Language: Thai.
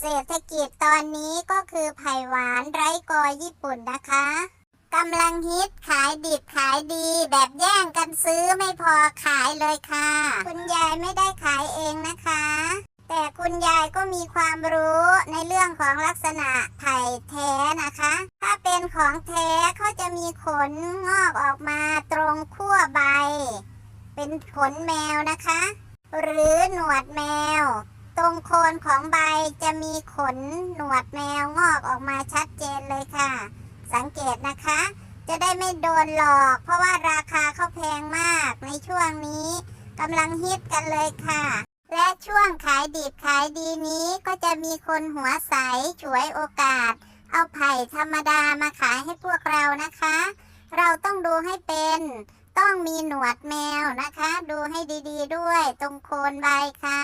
เศรษฐกิจตอนนี้ก็คือไผ่หวานไร้กอญี่ปุ่นนะคะกำลังฮิตขายดิบขายดีแบบแย่งกันซื้อไม่พอขายเลยค่ะ คุณยายไม่ได้ขายเองนะคะ แต่คุณยายก็มีความรู้ในเรื่องของลักษณะไผ่แท้นะคะ ถ้าเป็นของแท้เขาจะมีขนงอกออกมาตรงขั้วใบ เป็นขนแมวนะคะ หรือหนวดแมว รงโคนของใบจะมีขนหนวดแมวงอกออกมาชัดเจนเลยค่ะ สังเกตนะคะ จะได้ไม่โดนหลอก เพราะว่าราคาเขาแพงมากในช่วงนี้กำลังฮิตกันเลยค่ะ และช่วงขายดิบขายดีนี้ก็จะมีคนหัวใสฉวยโอกาส เอาไผ่ธรรมดามาขายให้พวกเรานะคะ เราต้องดูให้เป็นต้องมีหนวดแมวนะคะ ดูให้ดีๆด้วย ตรงโคนใบค่ะ